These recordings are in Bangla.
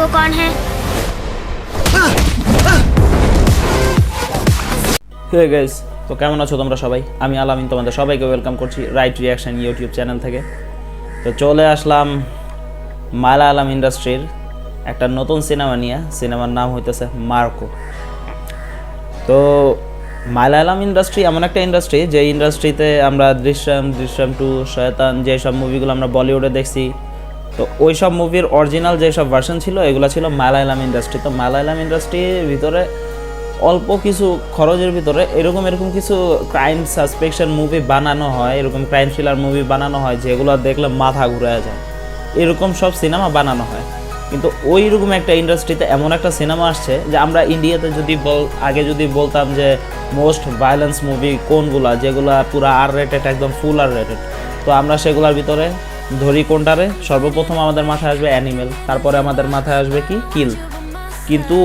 मार्को कौन है হে গাইস তো কেমন আছো তোমরা সবাই আমি আলামিন তোমাদের সবাইকে ওয়েলকাম করছি রাইট রিয়াকশন ইউটিউব চ্যানেল থেকে তো চলে আসলাম মালায়ালাম ইন্ডাস্ট্রির একটা নতুন সিনেমা নিয়ে সিনেমার নাম হইতেছে মার্কো তো মালায়ালাম ইন্ডাস্ট্রি এমন একটা ইন্ডাস্ট্রি যে ইন্ডাস্ট্রিতে আমরা দৃশ্যম দৃশ্যম টু শয়তান যেসব মুভিগুলো আমরা বলিউডে দেখছি তো ওই সব মুভির অরিজিনাল যেসব ভার্সন ছিল, এগুলো ছিল মালায়ালাম ইন্ডাস্ট্রি তো মালায়ালাম ইন্ডাস্ট্রির ভিতরে অল্প কিছু খরচের ভিতরে এরকম এরকম কিছু ক্রাইম সাসপেকশন মুভি বানানো হয়, এরকম ক্রাইম থ্রিলার মুভি বানানো হয়, যেগুলো দেখলে মাথা ঘুরে যায়। এরকম সব সিনেমা বানানো হয়। কিন্তু ওই রকম একটা ইন্ডাস্ট্রিতে এমন একটা সিনেমা আসছে যে আমরা ইন্ডিয়াতে যদি বল, আগে যদি বলতাম যে মোস্ট ভায়োলেন্স মুভি কোনগুলা, যেগুলা পুরো আর রেটেড একদম ফুল আর রেটেড তো আমরা সেগুলোর ভিতরে ধরি কোনটারে? সর্বপ্রথম আমাদের মাথায় আসবে অ্যানিমেল, তারপরে আমাদের মাথায় আসবে কি? কিল। কিন্তু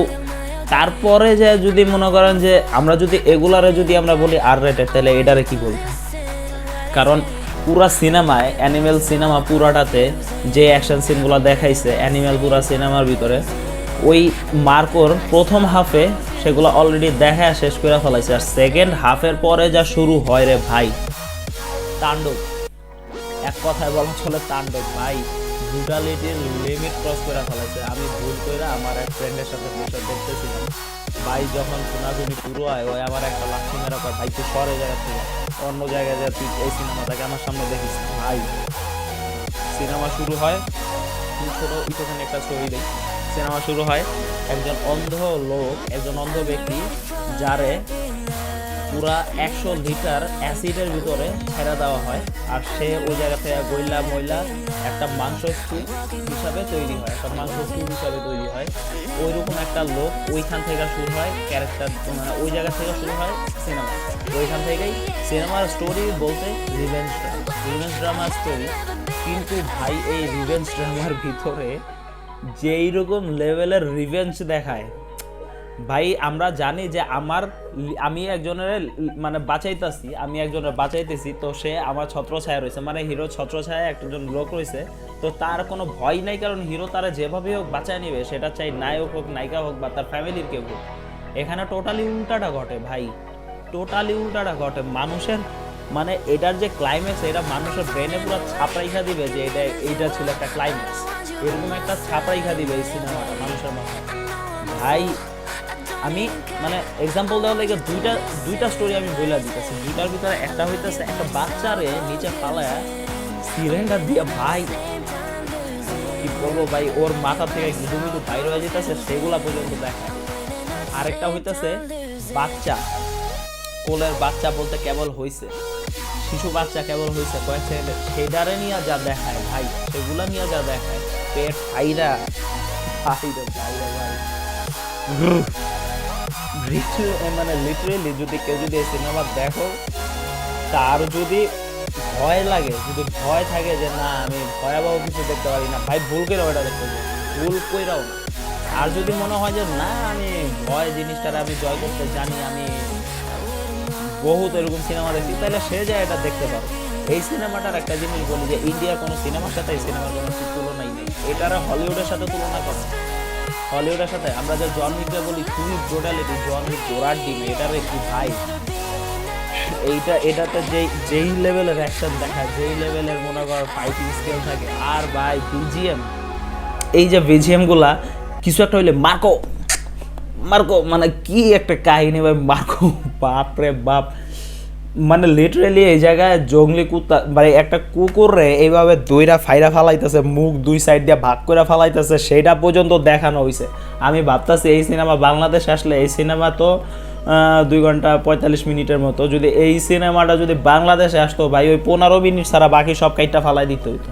তারপরে যে যদি মনে করেন যে আমরা যদি এগুলারে যদি আমরা বলি আর রেটেড, তাহলে এটারে কি বলব? কারণ পুরা সিনেমায়, অ্যানিমেল সিনেমা পুরাটাতে যে অ্যাকশন সিনগুলো দেখাইছে, অ্যানিমেল পুরা সিনেমার ভিতরে, ওই মার্কোর প্রথম হাফে সেগুলো অলরেডি দেখা শেষ করে ফেলাইছে। আর সেকেন্ড হাফের পরে যা শুরু হয় রে ভাই, তাণ্ডব। কথায় বলা চলে তাণ্ডব। ভাই ব্রুটালিটির লিমিট ক্রস করে ফেলাইছে আমি ভুল করে আমার এক ফ্রেন্ডের সাথে বসে দেখতেছিলাম। ভাই, যখন শোনাশুনি শুরু হয়, ওই আমার একটা লাঠি মেরা কয়, ভাই, তুই সরে জায়গা থেকে অন্য জায়গায় যা তুই এই সিনেমাটাকে আমার সামনে দেখিস। ভাই সিনেমা শুরু হয় ছোট একটুখানি একটা ছবি দেখি। সিনেমা শুরু হয়, একজন অন্ধ লোক, একজন অন্ধ ব্যক্তি, যারে পুরা একশো লিটার অ্যাসিডের ভিতরে ছেড়ে দেওয়া হয়। আর সে ওই জায়গা থেকে গইলা ময়লা একটা মাংস স্টু হিসাবে তৈরি হয়, একটা মাংস স্টু হিসাবে তৈরি হয়। ওইরকম একটা লোক ওইখান থেকে শুরু হয় ক্যারেক্টার মানে ওই জায়গা থেকে শুরু হয় সিনেমা ওইখান থেকেই সিনেমার স্টোরি বলতে রিভেঞ্জ ড্রামা রিভেঞ্জ ড্রামার স্টোরি কিন্তু ভাই, এই রিভেঞ্জ ড্রামার ভিতরে যেই রকম লেভেলের রিভেঞ্জ দেখায় ভাই, আমরা জানি যে আমার আমি একজনের মানে বাঁচাইতেছি, আমি একজনের বাঁচাইতেছি, তো সে আমার ছত্রছায়া রয়েছে। মানে হিরো ছত্রছায়া একজন লোক রয়েছে, তো তার কোনো ভয় নাই, কারণ হিরো তারা যেভাবে হোক বাঁচায় নিবে, সেটা চাই নায়ক হোক, নায়িকা হোক বা তার ফ্যামিলির কেউ হোক। এখানে টোটালি উল্টাটা ঘটে ভাই টোটালি উল্টাটা ঘটে। মানুষের মানে এটার যে ক্লাইম্যাক্স এটা মানুষের ব্রেনে পুরো ছাপড়াইখা দিবে যে এটা, এইটা ছিল একটা ক্লাইম্যাক্স এরকম একটা ছাপড়াইখা দিবে এই সিনেমাটা মানুষের মাথায়। ভাই আমি মানে এক্সাম্পল দেওয়ার লাগে দুইটা দুইটা স্টোরি আমি বইলা দিতেছি। দুইটার ভিতরে একটা হইতেছে একটা বাচ্চারে নিচে পালায় সিলিন্ডার দিয়ে ভাই, কি বলব ভাই, ওর মাথা থেকে গুদু গুদু বাইরে হয়ে যেতেছে সেগুলা পর্যন্ত দেখা আরেকটা হইতেছে বাচ্চা, কোলের বাচ্চা বলতে কেবল হইছে। শিশু বাচ্চা কেবল হইছে, কয়েক সেকেন্ডে সেটারে নিয়ে যা দেখায় ভাই, সেগুলা নিয়ে যা দেখায়, পেট ফাইরা। ফাইরা ফাইরা ভাই মানে লিটারেলি যদি কেউ যদি এই সিনেমা দেখো, তার যদি ভয় লাগে, যদি ভয় থাকে যে না, আমি ভয়াবহ কিছু দেখতে পারি না, ভাই ভুল করে ওটা দেখতে যাই ভুল কইরাও না। আর যদি মনে হয় যে না, আমি ভয় জিনিসটা আমি জয় করতে জানি, আমি বহুত এরকম সিনেমা দেখি তাহলে সে যায় এটা দেখতে পারো এই সিনেমাটার একটা জিনিস বলি যে ইন্ডিয়ার কোনো সিনেমার সাথে এই সিনেমার কোনো তুলনাই নেই। এটার হলিউডের সাথে তুলনা করো হলিউডের সাথে আমরা যে জন উইককে বলি, খুবই ব্রোটালিটি জন উইক জোড়ার ডিম, এটার একটি ভাই। এইটা, এটাতে যেই যেই লেভেলের অ্যাকশন দেখায়, যেই লেভেলের মনে কর ফাইটিং স্কিল থাকে, আর ভাই বিজিএম এই যে বিজিএমগুলা, কিছু একটা হইলে মার্কো মার্কো মানে কি একটা কাহিনী ভাই, মার্কো বাপ রে বাপ। মানে লিটারেলি এই জায়গায় জঙ্গলি কুত্তা মানে একটা কুকুরে এইভাবে দইরা ফাইরা ফালাইতেছে, মুখ দুই সাইড দিয়ে ভাগ করে ফালাইতেছে সেটা পর্যন্ত দেখানো হয়েছে আমি ভাবতেছি এই সিনেমা বাংলাদেশ আসলে, এই সিনেমা তো দুই ঘণ্টা পঁয়তাল্লিশ মিনিটের মতো। যদি এই সিনেমাটা যদি বাংলাদেশে আসতো, ভাই, ওই পনেরো মিনিট ছাড়া বাকি সব কাইটটা ফালাই দিতে হইতো।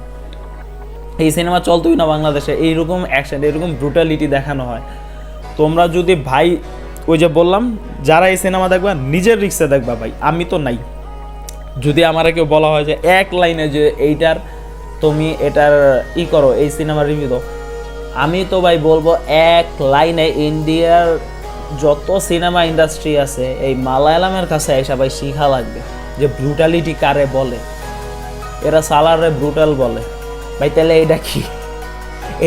এই সিনেমা চলতোই না বাংলাদেশে, এইরকম অ্যাকশন এরকম ব্রুটালিটি দেখানো হয়। তোমরা যদি ভাই ওই যে বললাম, যারা এই সিনেমা দেখবা, নিজের রিক্সে দেখবা ভাই, আমি তো নাই। যদি আমার কেউ বলা হয় যে এক লাইনে যে এইটার তুমি এটার ই করো, এই সিনেমার রিভিউ দাও, আমি তো ভাই বলব এক লাইনে ইন্ডিয়ার যত সিনেমা ইন্ডাস্ট্রি আছে, এই মালায়ালামের কাছে এসে ভাই শিখা লাগবে যে ব্রুটালিটি কারে বলে। এরা সালারে ব্রুটাল বলে। ভাই, তাহলে এটা কি?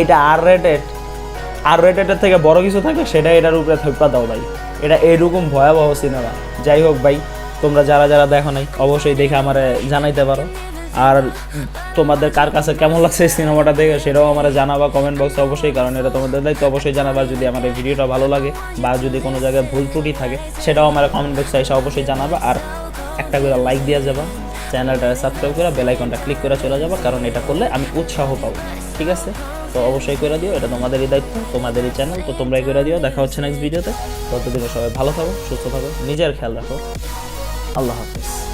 এটা আর রেটেড আর রেটেডের থেকে বড় কিছু থাকে সেটা এটার উপরে থাকবা দাও ভাই। এটা এরকম ভয়াবহ সিনেমা। যাই হোক ভাই, তোমরা যারা যারা দেখো নাই, অবশ্যই দেখে আমার জানাইতে পারো। আর তোমাদের কার কাছে কেমন লাগছে এই সিনেমাটা দেখে, সেটাও আমার জানাবা কমেন্ট বক্সে অবশ্যই, কারণ এটা তোমাদের দায়িত্ব, অবশ্যই জানাবা যদি আমার এই ভিডিওটা ভালো লাগে বা যদি কোনো জায়গায় ভুল ত্রুটি থাকে, সেটাও আমার কমেন্ট বক্সে এসে অবশ্যই জানাবা। আর একটা করে লাইক দিয়ে যাবা। চ্যানেলটা সাবস্ক্রাইব করে বেল আইকনটা ক্লিক করে চলে যাবা, কারণ এটা করলে আমি উৎসাহ পাবো। ঠিক আছে? তো অবশ্যই করে দিও, এটা তোমাদেরই দায়িত্ব, তোমাদেরই চ্যানেল তো তোমরাই করে দিও, দেখা হচ্ছে নেক্সট ভিডিওতে ততদিনে সবাই ভালো থাকো, সুস্থ থাকো, নিজের খেয়াল রাখো। আল্লাহ হাফিজ।